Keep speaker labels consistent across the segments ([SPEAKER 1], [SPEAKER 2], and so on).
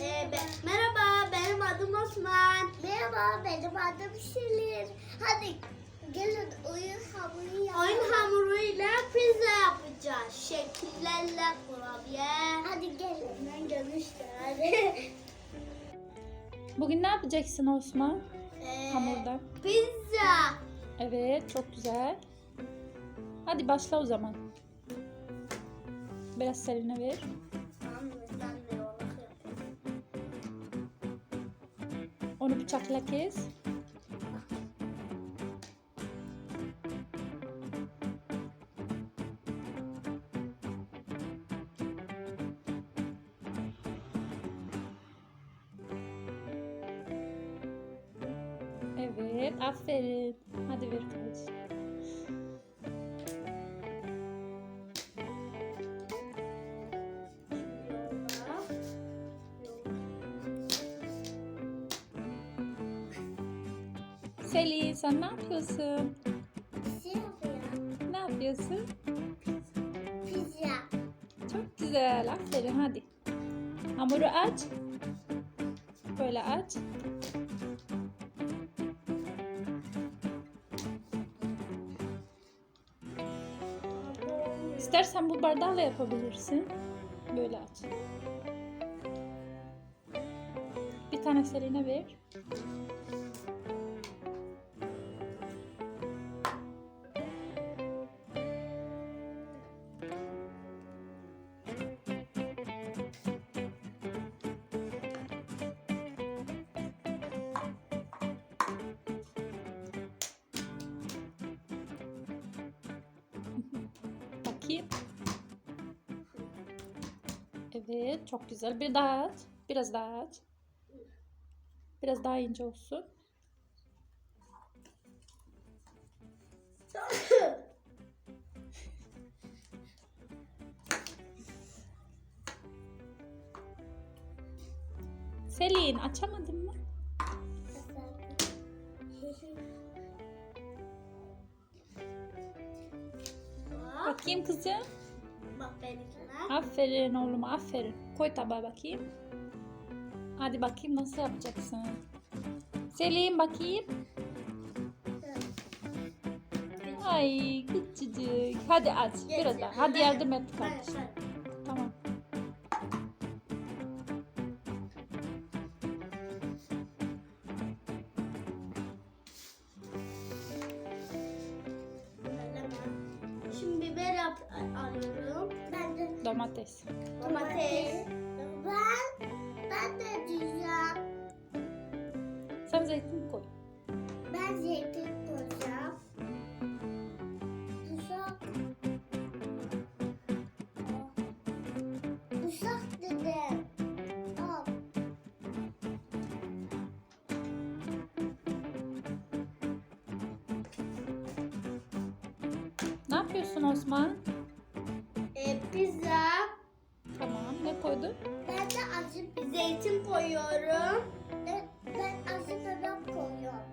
[SPEAKER 1] Ee, be- merhaba, benim adım Osman.
[SPEAKER 2] Merhaba benim adım Selin. Hadi gelin oyun hamuru yapalım.
[SPEAKER 1] Oyun hamuruyla pizza yapacağız. Şekillerle kurabiye.
[SPEAKER 2] Hadi gelin.
[SPEAKER 1] Ben görmüşler.
[SPEAKER 3] Bugün ne yapacaksın Osman?
[SPEAKER 1] Ee,
[SPEAKER 3] Hamurda.
[SPEAKER 1] Pizza.
[SPEAKER 3] Evet, çok güzel. Hadi başla o zaman. Biraz Selin'e ver. Onu bıçakla kes. Evet, aferin. Hadi ver Selin, sen ne yapıyorsun?
[SPEAKER 2] Yapıyor.
[SPEAKER 3] Ne yapıyorsun?
[SPEAKER 2] Pizza.
[SPEAKER 3] Çok güzel. Aferin hadi. Hamuru aç. Böyle aç. İstersen bu bardağla yapabilirsin. Böyle aç. Bir tane Selin'e ver. Bakayım. Evet, çok güzel. Bir daha aç. Biraz daha aç. Biraz daha ince olsun. Selin, açamadın mı? Bakayım kızım.
[SPEAKER 1] bak benimkine.
[SPEAKER 3] Aferin oğlum, aferin. Koy tabağa bakayım. Hadi bakayım nasıl yapacaksın. Selin bakayım. Ay küçücük. Hadi aç. Biraz daha. Hadi yardım et kardeşim.
[SPEAKER 1] Şimdi biber alıyorum.
[SPEAKER 2] Ben de
[SPEAKER 3] Domates.
[SPEAKER 1] Domates.
[SPEAKER 2] Ben ben de diyeceğim.
[SPEAKER 3] Sen zeytin koy.
[SPEAKER 2] Ben zeytin
[SPEAKER 3] yapıyorsun Osman?
[SPEAKER 1] Ee, pizza.
[SPEAKER 3] Tamam. Ne koydun?
[SPEAKER 2] Ben de acı
[SPEAKER 1] Zeytin koyuyorum.
[SPEAKER 2] ben, ben acı biber koyuyorum.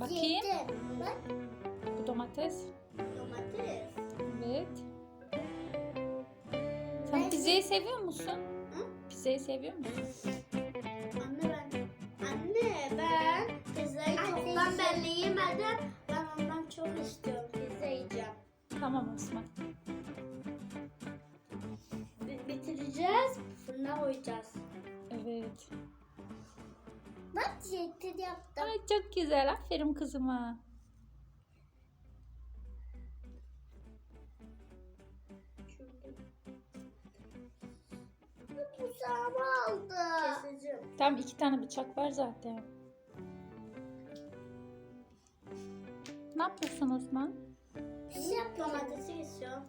[SPEAKER 3] Bakayım.
[SPEAKER 2] Zeytin. Bak.
[SPEAKER 3] Bu domates.
[SPEAKER 1] Domates.
[SPEAKER 3] Evet. Sen pizzayı seviyor musun?
[SPEAKER 1] Hı?
[SPEAKER 3] Pizzayı seviyor musun?
[SPEAKER 1] Anne ben. Anne ben pizzayı çoktan belli yemedim. Ben ondan çok istiyorum.
[SPEAKER 3] Tamam Osman.
[SPEAKER 1] Bi- Bitireceğiz. Fırına koyacağız.
[SPEAKER 3] Evet.
[SPEAKER 2] Bak zeytin yaptım.
[SPEAKER 3] Ay çok güzel. Aferin kızıma.
[SPEAKER 1] Şurada
[SPEAKER 2] Bıçağımı aldı.
[SPEAKER 1] keseceğim.
[SPEAKER 3] Tam iki tane bıçak var zaten. Ne yapıyorsun Osman?
[SPEAKER 1] Domatesi kesiyorum.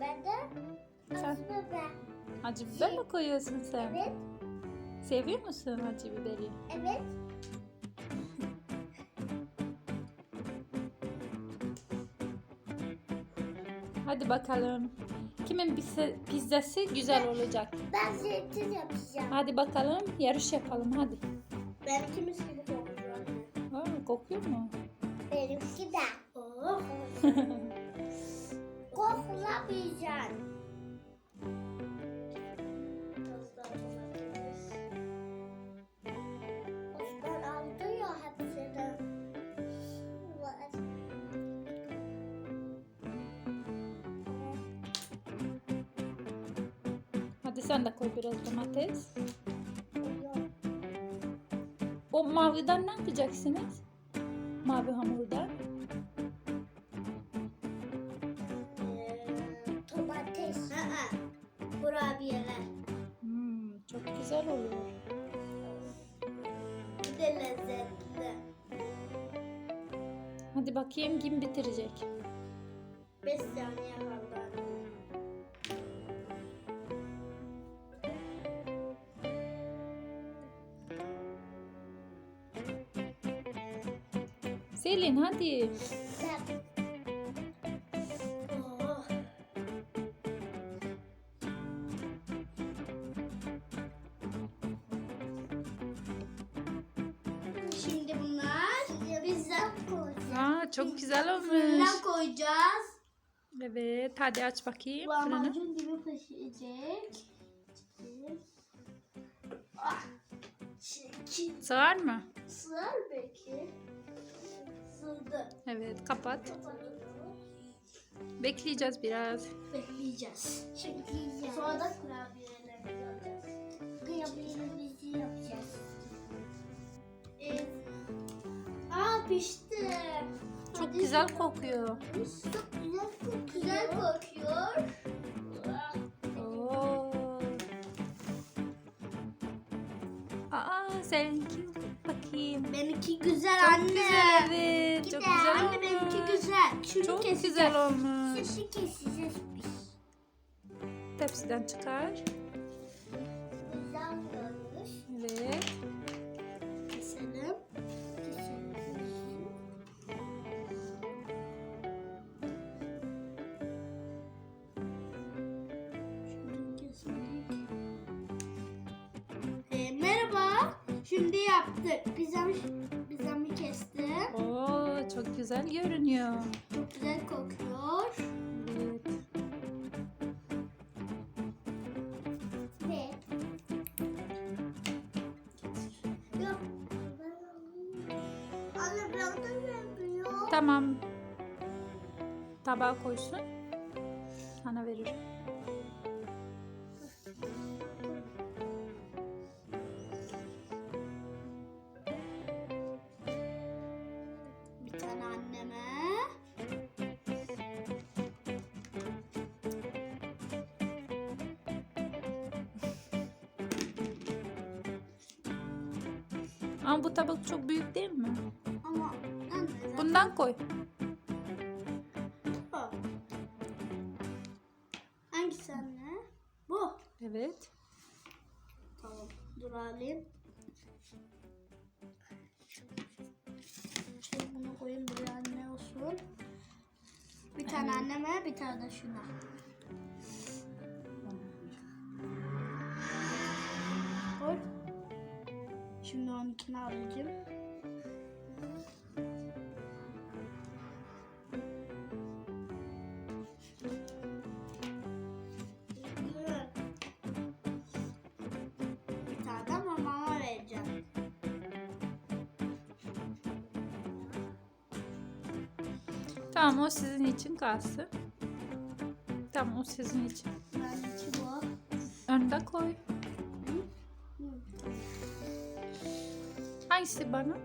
[SPEAKER 2] Ben de
[SPEAKER 3] Sen
[SPEAKER 2] acı biber.
[SPEAKER 3] acı biber mi koyuyorsun sen?
[SPEAKER 2] Evet.
[SPEAKER 3] Seviyor musun acı biberi?
[SPEAKER 2] Evet.
[SPEAKER 3] Hadi bakalım. Kimin pizza- pizzası güzel olacak?
[SPEAKER 2] Ben zeytin yapacağım.
[SPEAKER 3] Hadi bakalım yarış yapalım hadi.
[SPEAKER 1] Benimki mis gibi kokuyor.
[SPEAKER 3] Aa, kokuyor mu?
[SPEAKER 2] Benimki de. Koklayacaksın.
[SPEAKER 3] Hadi sen de koy biraz domates. O maviden ne yapacaksınız? Mavi
[SPEAKER 1] hamurda. Kurabiyeler.
[SPEAKER 3] Hmm, çok güzel oluyor.
[SPEAKER 1] Bir de lezzetli.
[SPEAKER 3] Hadi bakayım kim bitirecek?
[SPEAKER 1] 5 saniye kaldı.
[SPEAKER 3] Selin hadi.
[SPEAKER 1] Şimdi bunlar bize koyacağız.
[SPEAKER 3] Aa, çok güzel olmuş.
[SPEAKER 1] Fırına koyacağız.
[SPEAKER 3] Evet hadi aç bakayım fırını.
[SPEAKER 1] Lahmacun gibi pişecek. Ah. Çirkin.
[SPEAKER 3] Sığar mı?
[SPEAKER 1] Sığar belki. Sığdı.
[SPEAKER 3] Evet kapat. Bekleyeceğiz biraz.
[SPEAKER 1] Bekleyeceğiz. Bekleyeceğiz. Sonra da kurabiyelerimizi alacağız. Kurabiyelerimizi yapacağız. Pişti.
[SPEAKER 3] Çok
[SPEAKER 1] Hadi
[SPEAKER 3] güzel
[SPEAKER 1] şimdi-
[SPEAKER 3] kokuyor.
[SPEAKER 1] Çok güzel kokuyor. Güzel kokuyor.
[SPEAKER 3] Oo. Aa seninki bakayım.
[SPEAKER 1] Benimki güzel
[SPEAKER 3] Çok
[SPEAKER 1] anne.
[SPEAKER 3] güzel evet. Çok güzel
[SPEAKER 1] Anne
[SPEAKER 3] olmuş.
[SPEAKER 1] benimki güzel. Şunu
[SPEAKER 3] Çok
[SPEAKER 1] keseceğiz.
[SPEAKER 3] güzel olmuş.
[SPEAKER 1] Sesi keseceğiz biz.
[SPEAKER 3] Tepsiden çıkar.
[SPEAKER 1] Şimdi yaptık. Pizzamı, pizzamı kestim.
[SPEAKER 3] Oo çok güzel görünüyor.
[SPEAKER 1] Çok güzel kokuyor.
[SPEAKER 3] Evet.
[SPEAKER 1] Ne? Yok. Anne ben de yapıyor.
[SPEAKER 3] Tamam. Tabağa koysun. Sana veririm.
[SPEAKER 1] Tane anneme.
[SPEAKER 3] Ama bu tabak çok büyük değil mi?
[SPEAKER 1] Ama anne zaten
[SPEAKER 3] Bundan koy.
[SPEAKER 1] bu. Hangisi anne? Bu.
[SPEAKER 3] Evet.
[SPEAKER 1] Tamam. Dur alayım. Bir tane anneme bir tane de şuna. Koy. Şimdi onunkini alacağım.
[SPEAKER 3] Tamam o sizin için kalsın. Tamam o sizin için.
[SPEAKER 1] Benimki bu.
[SPEAKER 3] Önde koy. Hangisi bana?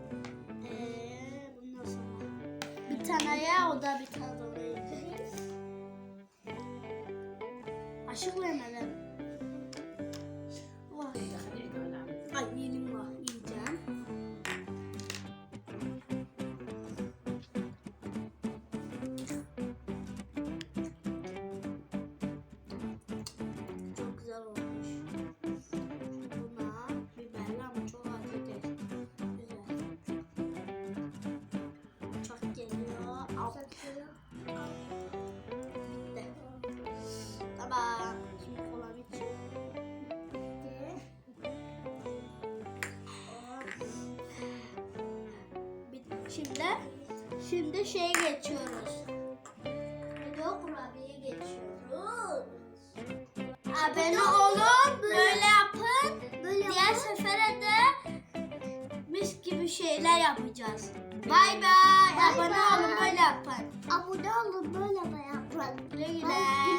[SPEAKER 1] Ee, bundan sonra. Bir tane ya o da bir tane oraya Aşık vermeden. Şimdi şimdi şeye geçiyoruz. Video kurabiye geçiyoruz. Abone olun, böyle yapın. Diğer sefere de mis gibi şeyler yapacağız. Bay bay. Abone olun, böyle yapın. Abone olun, böyle yapın. Güle güle.